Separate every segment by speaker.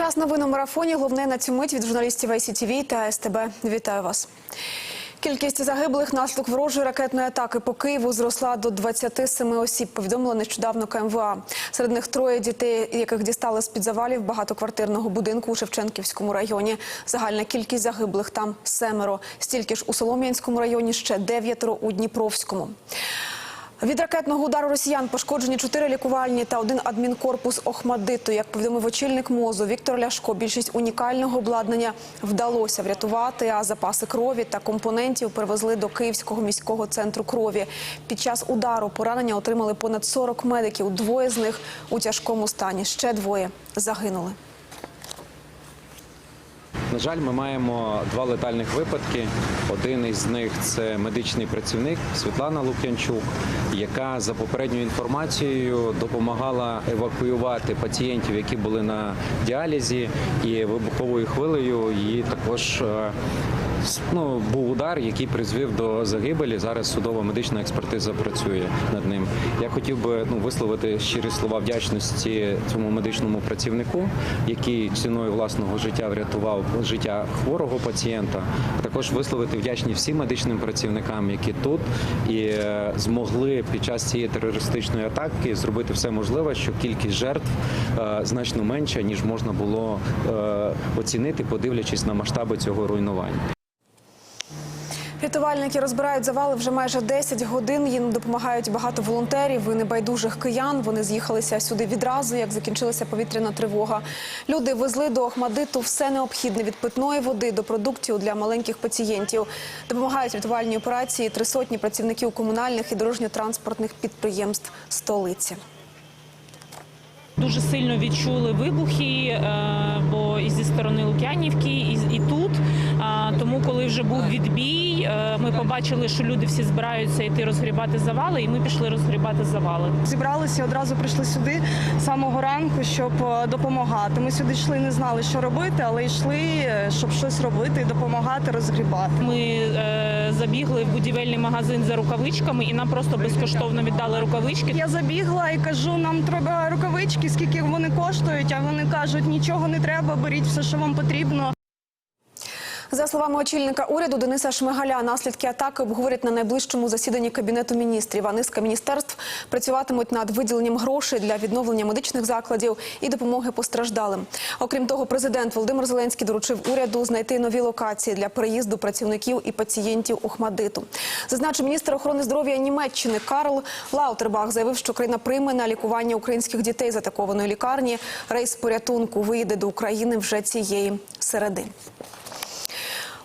Speaker 1: Час новин у марафоні. Головне на цю мить від журналістів ICTV та СТБ. Вітаю вас. Кількість загиблих внаслідок ворожої ракетної атаки по Києву зросла до 27 осіб. Повідомила нещодавно КМВА. Серед них троє дітей, яких дістали з під завалів багатоквартирного будинку у Шевченківському районі. Загальна кількість загиблих там семеро. Стільки ж у Солом'янському районі ще дев'ятеро у Дніпровському. Від ракетного удару росіян пошкоджені чотири лікувальні та один адмінкорпус Охмадиту. Як повідомив очільник МОЗу Віктор Ляшко, більшість унікального обладнання вдалося врятувати, а запаси крові та компонентів перевезли до Київського міського центру крові. Під час удару поранення отримали понад 40 медиків. Двоє з них у тяжкому стані. Ще двоє загинули.
Speaker 2: На жаль, ми маємо два летальних випадки. Один із них це медичний працівник Світлана Лук'янчук, яка за попередньою інформацією допомагала евакуювати пацієнтів, які були на діалізі, і вибуховою хвилею її також. Ну, був удар, який призвів до загибелі. Зараз судова медична експертиза працює над ним. Я хотів би ну, висловити щирі слова вдячності цьому медичному працівнику, який ціною власного життя врятував життя хворого пацієнта. Також висловити вдячність всім медичним працівникам, які тут і е, змогли під час цієї терористичної атаки зробити все можливе, щоб кількість жертв е, значно менша ніж можна було е, оцінити, подивлячись на масштаби цього руйнування.
Speaker 1: Рятувальники розбирають завали вже майже 10 годин. Їм допомагають багато волонтерів і небайдужих киян. Вони з'їхалися сюди відразу, як закінчилася повітряна тривога. Люди везли до Охмадиту все необхідне від питної води до продуктів для маленьких пацієнтів. Допомагають рятувальній операції три сотні працівників комунальних і дорожньо-транспортних підприємств столиці.
Speaker 3: Дуже сильно відчули вибухи, е, бо і зі сторони Лук'янівки, і тут. Тому, коли вже був відбій, е, ми побачили, що люди всі збираються йти розгрібати завали, і ми пішли розгрібати завали.
Speaker 4: Зібралися, одразу прийшли сюди з самого ранку, щоб е, допомагати. Ми сюди йшли, не знали, що робити, але йшли, е, щоб щось робити допомагати, розгрібати.
Speaker 3: Ми е, забігли в будівельний магазин за рукавичками, і нам просто безкоштовно віддали рукавички.
Speaker 4: Я забігла і кажу, нам треба рукавички, скільки вони коштують. А вони кажуть, нічого не треба, беріть все, що вам потрібно.
Speaker 1: За словами очільника уряду Дениса Шмигаля, наслідки атаки обговорять на найближчому засіданні кабінету міністрів. А низка міністерств працюватимуть над виділенням грошей для відновлення медичних закладів і допомоги постраждалим. Окрім того, президент Володимир Зеленський доручив уряду знайти нові локації для переїзду працівників і пацієнтів Охмадиту. Зазначив міністр охорони здоров'я Німеччини Карл Лаутербах заявив, що країна прийме на лікування українських дітей з атакованої лікарні. Рейс порятунку виїде до України вже цієї середи.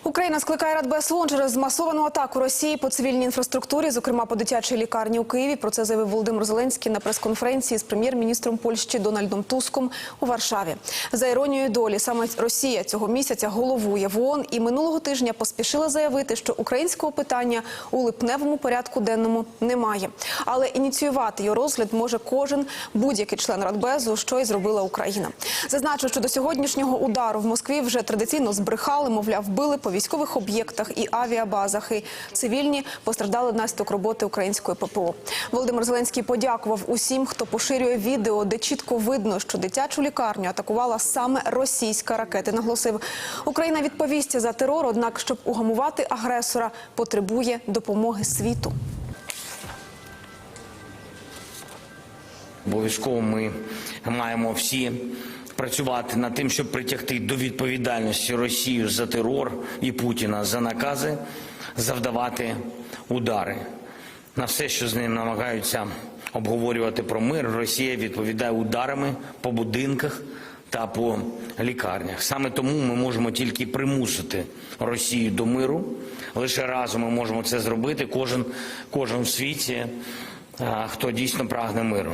Speaker 1: Україна скликає Радбез ООН через масовану атаку Росії по цивільній інфраструктурі, зокрема по дитячій лікарні у Києві. Про це заявив Володимир Зеленський на прес-конференції з прем'єр-міністром Польщі Дональдом Туском у Варшаві. За іронією долі, саме Росія цього місяця головує в ООН і минулого тижня поспішила заявити, що українського питання у липневому порядку денному немає. Але ініціювати його розгляд може кожен будь-який член Радбезу, що й зробила Україна. Зазначу, що до сьогоднішнього удару в Москві вже традиційно збрехали, мовляв, вбили по військових об'єктах і авіабазах. І цивільні постраждали внаслідок роботи української ППО. Володимир Зеленський подякував усім, хто поширює відео, де чітко видно, що дитячу лікарню атакувала саме російська ракета. Наголосив, Україна відповість за терор, однак, щоб угамувати агресора, потребує допомоги світу.
Speaker 5: Обов'язково ми маємо всі працювати над тим, щоб притягти до відповідальності Росію за терор і Путіна за накази завдавати удари на все, що з ним намагаються обговорювати про мир. Росія відповідає ударами по будинках та по лікарнях. Саме тому ми можемо тільки примусити Росію до миру. Лише разом ми можемо це зробити. Кожен, кожен в світі, хто дійсно прагне миру.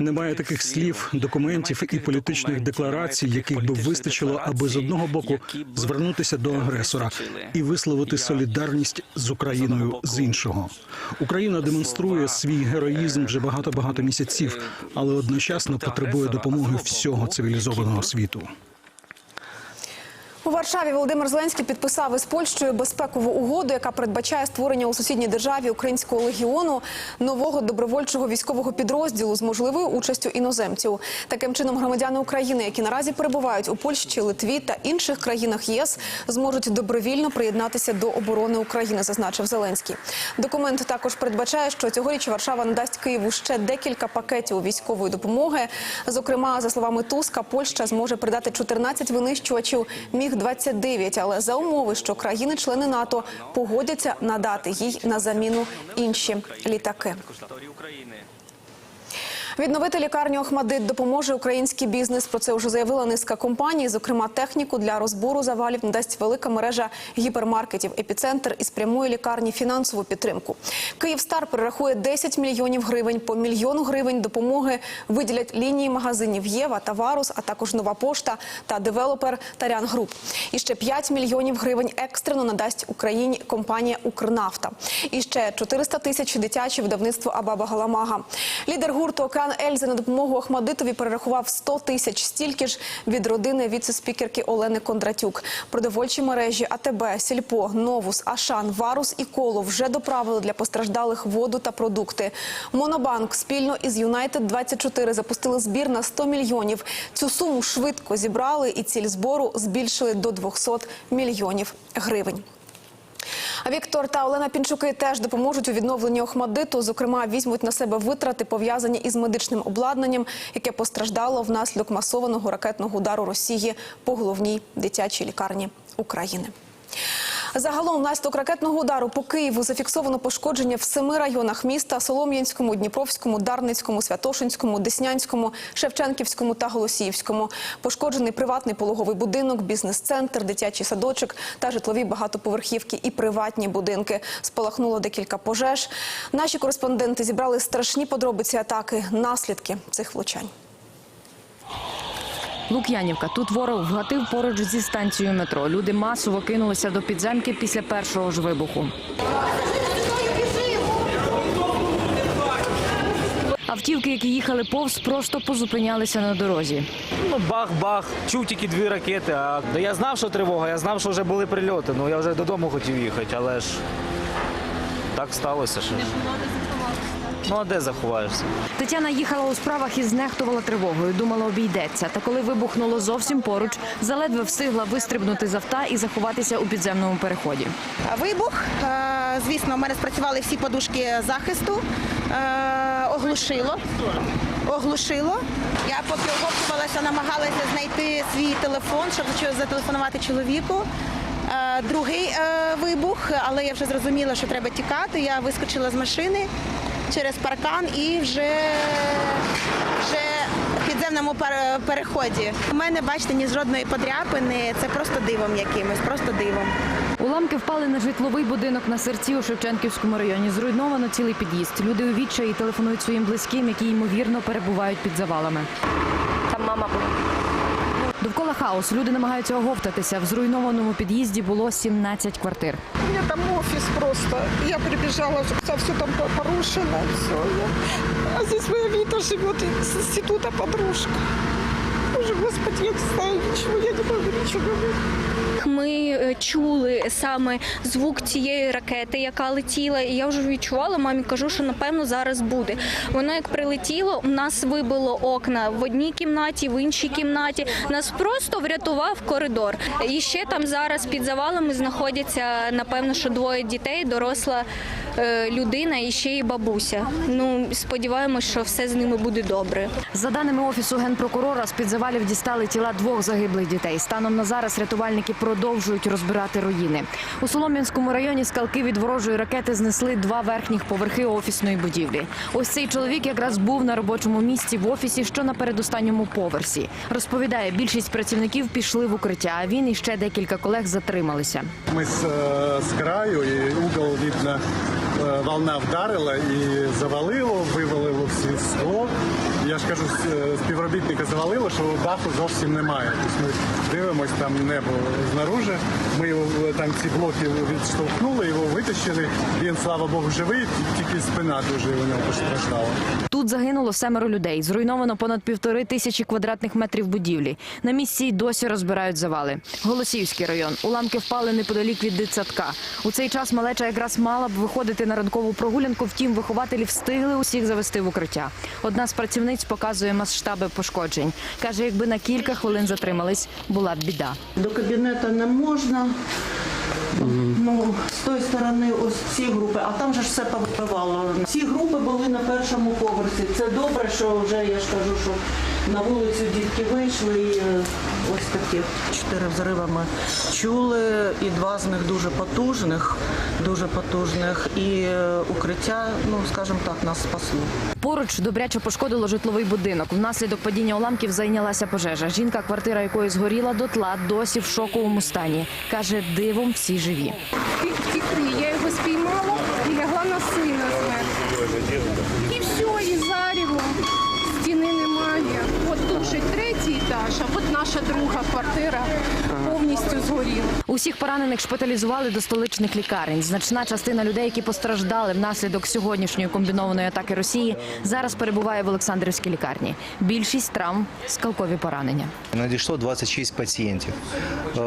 Speaker 6: Немає таких слів, документів і політичних декларацій, яких би вистачило, аби з одного боку звернутися до агресора і висловити солідарність з Україною з іншого. Україна демонструє свій героїзм вже багато багато місяців, але одночасно потребує допомоги всього цивілізованого світу.
Speaker 1: У Варшаві Володимир Зеленський підписав із Польщею безпекову угоду, яка передбачає створення у сусідній державі українського легіону нового добровольчого військового підрозділу з можливою участю іноземців. Таким чином, громадяни України, які наразі перебувають у Польщі, Литві та інших країнах ЄС, зможуть добровільно приєднатися до оборони України, зазначив Зеленський. Документ також передбачає, що цьогоріч Варшава надасть Києву ще декілька пакетів військової допомоги. Зокрема, за словами Туска, Польща зможе передати 14 винищувачів міг 29 але за умови, що країни-члени НАТО погодяться надати їй на заміну інші літаки. Відновити лікарню Охмадит допоможе український бізнес. Про це вже заявила низка компаній. Зокрема, техніку для розбору завалів надасть велика мережа гіпермаркетів «Епіцентр» і спрямує лікарні фінансову підтримку. Київстар перерахує 10 мільйонів гривень. По мільйону гривень допомоги виділять лінії магазинів Єва та Варус, а також Нова Пошта та девелопер Тарян Груп. І ще 5 мільйонів гривень екстрено надасть Україні компанія Укрнафта. І ще 400 тисяч дитяче видавництво Абаба Галамага. Лідер гурту Океан Ельзи на допомогу Охмадитові перерахував 100 тисяч. Стільки ж від родини віце-спікерки Олени Кондратюк. Продовольчі мережі АТБ, Сільпо, Новус, Ашан, Варус і Коло вже доправили для постраждалих воду та продукти. Монобанк спільно із Юнайтед 24 запустили збір на 100 мільйонів. Цю суму швидко зібрали і ціль збору збільшили до 200 мільйонів гривень. А Віктор та Олена Пінчуки теж допоможуть у відновленні Охмадиту. Зокрема, візьмуть на себе витрати, пов'язані із медичним обладнанням, яке постраждало внаслідок масованого ракетного удару Росії по головній дитячій лікарні України. Загалом внаслідок ракетного удару по Києву зафіксовано пошкодження в семи районах міста: Солом'янському, Дніпровському, Дарницькому, Святошинському, Деснянському, Шевченківському та Голосіївському. Пошкоджений приватний пологовий будинок, бізнес-центр, дитячий садочок та житлові багатоповерхівки і приватні будинки. Спалахнуло декілька пожеж. Наші кореспонденти зібрали страшні подробиці атаки, наслідки цих влучань.
Speaker 7: Лук'янівка. Тут ворог вгатив поруч зі станцією метро. Люди масово кинулися до підземки після першого ж вибуху. Автівки, які їхали повз, просто позупинялися на дорозі.
Speaker 8: Ну, бах-бах, чув тільки дві ракети. А я знав, що тривога, я знав, що вже були прильоти. Ну я вже додому хотів їхати, але ж так сталося. Що... Ну а де заховаєшся?
Speaker 7: Тетяна їхала у справах і знехтувала тривогою. Думала, обійдеться. Та коли вибухнуло зовсім поруч, заледве встигла вистрибнути з авто і заховатися у підземному переході.
Speaker 9: Вибух. Звісно, в мене спрацювали всі подушки захисту. Оглушило. Оглушило. Я поки оговтувалася, намагалася знайти свій телефон, щоб зателефонувати чоловіку. Другий е, вибух, але я вже зрозуміла, що треба тікати. Я вискочила з машини через паркан і вже, вже в підземному переході. У мене, бачите, ні жодної подряпини. Це просто дивом якимось, просто дивом.
Speaker 7: Уламки впали на житловий будинок на серці у Шевченківському районі. Зруйновано цілий під'їзд. Люди у відчаї телефонують своїм близьким, які ймовірно перебувають під завалами.
Speaker 10: Там мама була.
Speaker 7: Довкола хаос. Люди намагаються оговтатися. В зруйнованому під'їзді було 17 квартир.
Speaker 11: У мене там офіс просто. Я прибіжала, все, все там порушено, все. А здесь моя Віта живе з інституту подружка. Боже, Господи, я не знаю нічого, я не можу нічого говорить.
Speaker 10: Ми е, чули саме звук цієї ракети, яка летіла, і я вже відчувала мамі, кажу, що напевно зараз буде. Воно як прилетіло, у нас вибило окна в одній кімнаті, в іншій кімнаті. Нас просто врятував коридор. І ще там зараз під завалами знаходяться напевно, що двоє дітей, доросла людина і ще й бабуся. Ну сподіваємось, що все з ними буде добре.
Speaker 7: За даними офісу генпрокурора, з під завалів дістали тіла двох загиблих дітей. Станом на зараз рятувальники продовжують розбирати руїни. У Солом'янському районі скалки від ворожої ракети знесли два верхніх поверхи офісної будівлі. Ось цей чоловік якраз був на робочому місці в офісі, що на передостанньому поверсі. Розповідає, більшість працівників пішли в укриття. А він і ще декілька колег затрималися.
Speaker 12: Мы с, э, с краю, и угол, видно, э, волна вдарила і завалило, вивалило всі скло. Я ж кажу, е, співробітника завалило, що даху зовсім немає. Тобто ми дивимося, там небо знаружи. Ми його е, там ці блоки відштовхнули, його витащили. Він, слава Богу, живий, тільки спина дуже у нього постраждала.
Speaker 7: Тут загинуло семеро людей. Зруйновано понад півтори тисячі квадратних метрів будівлі. На місці й досі розбирають завали. Голосіївський район. Уламки впали неподалік від дитсадка. У цей час малеча якраз мала б виходити на ранкову прогулянку. Втім, вихователі встигли усіх завести в укриття. Одна з працівниць показує масштаби пошкоджень. каже, якби на кілька хвилин затримались, була б біда.
Speaker 13: До кабінету не можна. Ну, з тої сторони ось ці групи, а там же ж все повипивало. Ці групи були на першому поверсі. Це добре, що вже я ж кажу, що на вулицю дітки вийшли і е, ось такі чотири взриви ми чули, і два з них дуже потужних, дуже потужних. І е, укриття, ну скажімо так, нас спасло.
Speaker 7: Поруч добряче пошкодило житловий будинок. Внаслідок падіння уламків зайнялася пожежа. Жінка, квартира якої згоріла дотла, досі в шоковому стані. Каже, дивом всі живі.
Speaker 11: Я його спіймала і лягла на сина зверху. І все, і заріло. Стіни немає. От тут же а от наша друга квартира повністю згоріла.
Speaker 7: Усіх поранених шпиталізували до столичних лікарень. Значна частина людей, які постраждали внаслідок сьогоднішньої комбінованої атаки Росії, зараз перебуває в Олександрівській лікарні. Більшість травм скалкові поранення.
Speaker 14: Надійшло 26 пацієнтів. Е,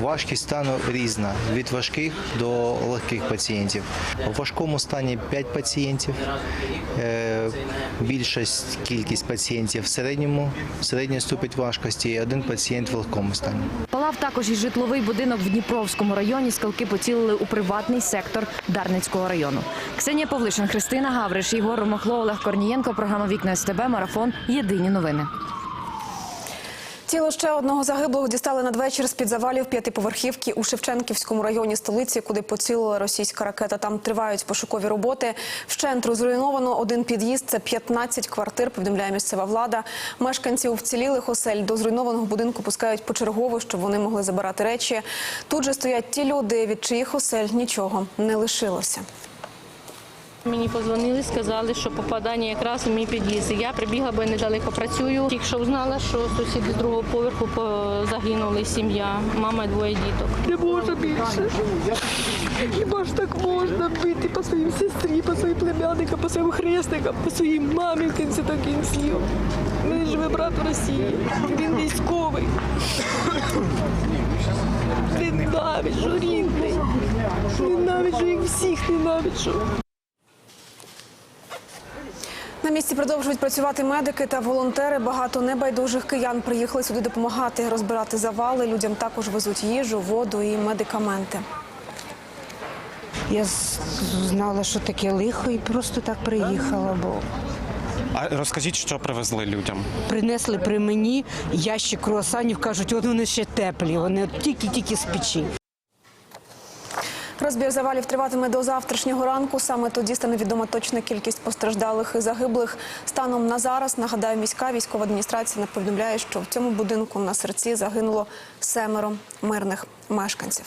Speaker 14: Важкість стану різна від важких до легких пацієнтів. У важкому стані 5 пацієнтів. Е, Більшість кількість пацієнтів в середньому, середній ступінь важкості і один пацієнт в легкому стані.
Speaker 7: Палав також і житловий будинок в Дніпровському районі. Скалки поцілили у приватний сектор Дарницького району. Ксенія Павлишин, Христина Гавриш, Ігор Ромахло, Олег Корнієнко. Програма Вікна СТБ. Марафон. Єдині новини.
Speaker 1: Тіло ще одного загиблого дістали надвечір з-під завалів п'ятиповерхівки у Шевченківському районі столиці, куди поцілила російська ракета. Там тривають пошукові роботи. Вщент розруйновано один під'їзд. Це 15 квартир, повідомляє місцева влада. Мешканців вцілілих осель до зруйнованого будинку пускають почергово, щоб вони могли забирати речі. Тут же стоять ті люди, від чиїх осель нічого не лишилося.
Speaker 3: Мені позвонили, сказали, що попадання якраз у мій під'їзд. Я прибігла, бо я недалеко працюю. Тільки що знала, що сусіди з другого поверху по- загинули сім'я, мама і двоє діток.
Speaker 11: Не може більше. Хіба ж так можна бити по своїм сестрі, по своїм племянникам, по своїм хресникам, по своїй мамі в кінці та кінців. Мене живе брат в Росії. Він військовий. Ненавиджу рідний. Ненавиджу їх всіх ненавиджу.
Speaker 1: На місці продовжують працювати медики та волонтери. Багато небайдужих киян приїхали сюди допомагати розбирати завали. Людям також везуть їжу, воду і медикаменти.
Speaker 11: Я знала, що таке лихо, і просто так приїхала, бо
Speaker 15: А розкажіть, що привезли людям?
Speaker 11: принесли при мені ящик круасанів, кажуть, от вони ще теплі, вони тільки-тільки з печі.
Speaker 1: Розбір завалів триватиме до завтрашнього ранку. Саме тоді стане відома точна кількість постраждалих і загиблих. Станом на зараз нагадаю, міська військова адміністрація повідомляє, що в цьому будинку на серці загинуло семеро мирних мешканців.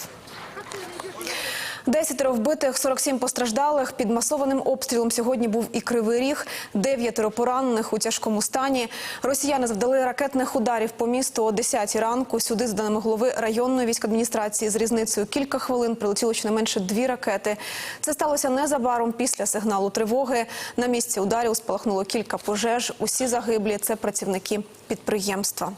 Speaker 1: Десятеро вбитих, 47 постраждалих. Під масованим обстрілом сьогодні був і Кривий Ріг. Дев'ятеро поранених у тяжкому стані. Росіяни завдали ракетних ударів по місту о 10 ранку. Сюди, з даними голови районної військадміністрації, з різницею кілька хвилин прилетіло щонайменше дві ракети. Це сталося незабаром після сигналу тривоги. На місці ударів спалахнуло кілька пожеж. Усі загиблі – це працівники підприємства.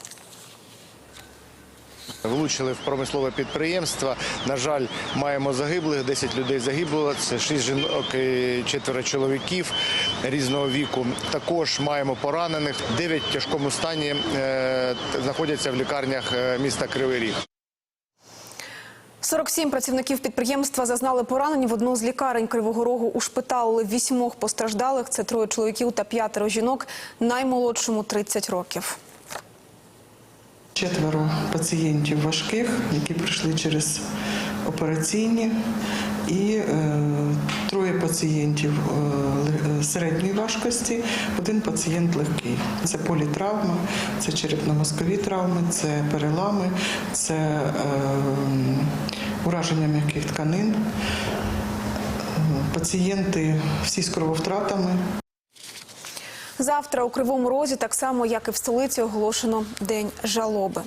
Speaker 16: Влучили в промислове підприємство. На жаль, маємо загиблих. 10 людей загибло. Це 6 жінок і 4 чоловіків різного віку. Також маємо поранених. 9 в тяжкому стані е, знаходяться в лікарнях е, міста Кривий Ріг.
Speaker 1: 47 працівників підприємства зазнали поранень. В одну з лікарень Кривого Рогу ушпиталили вісьмох постраждалих. Це троє чоловіків та п'ятеро жінок. Наймолодшому 30 років.
Speaker 13: Четверо пацієнтів важких, які прийшли через операційні, і е, троє пацієнтів е, середньої важкості, один пацієнт легкий. Це політравма, це черепно-мозкові травми, це перелами, це е, ураження м'яких тканин. Пацієнти всі з крововтратами,
Speaker 1: Завтра у Кривому Розі, так само як і в столиці, оголошено день жалоби.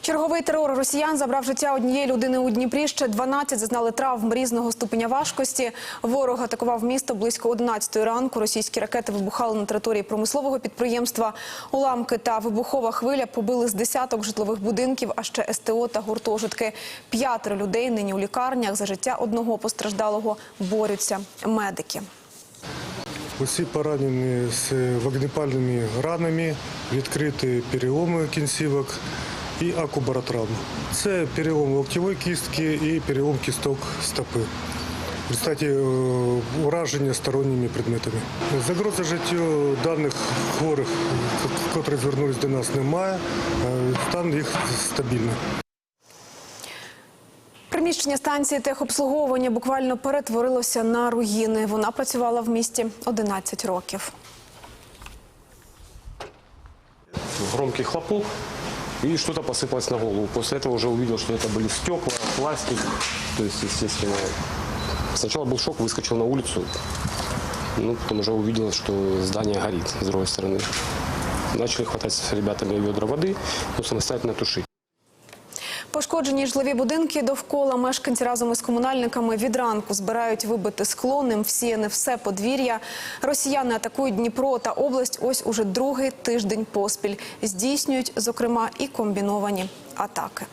Speaker 1: Черговий терор росіян забрав життя однієї людини у Дніпрі. Ще 12 зазнали травм різного ступеня важкості. Ворог атакував місто близько 11 ранку. Російські ракети вибухали на території промислового підприємства. Уламки та вибухова хвиля побили з десяток житлових будинків, а ще СТО та гуртожитки. П'ятеро людей нині у лікарнях. За життя одного постраждалого борються медики.
Speaker 12: Усі поранені з вогнепальними ранами, відкриті переломи кінцівок і акубаротравми. Це перелом локтєвої кістки і перелом кісток стопи. В е, ураження сторонніми предметами. Загрози життю даних хворих, які звернулись до нас, немає. Е, Стан їх стабільний.
Speaker 1: Приміщення станції техобслуговування буквально перетворилося на руїни. Вона працювала в місті 11 років.
Speaker 17: громкий хлопок, и что-то посыпалось на голову. После этого уже увидел, что это были стекла, пластик. То есть, естественно, сначала был шок, выскочил на улицу. Ну, потом уже увидел, что здание горит с другой стороны. Начали хватать с ребятами ведра воды, ну, самостоятельно тушить.
Speaker 1: Пошкоджені житлові будинки довкола мешканці разом із комунальниками від ранку збирають вибити скло, ним всіяне все подвір'я. Росіяни атакують Дніпро та область ось уже другий тиждень поспіль. Здійснюють, зокрема, і комбіновані атаки.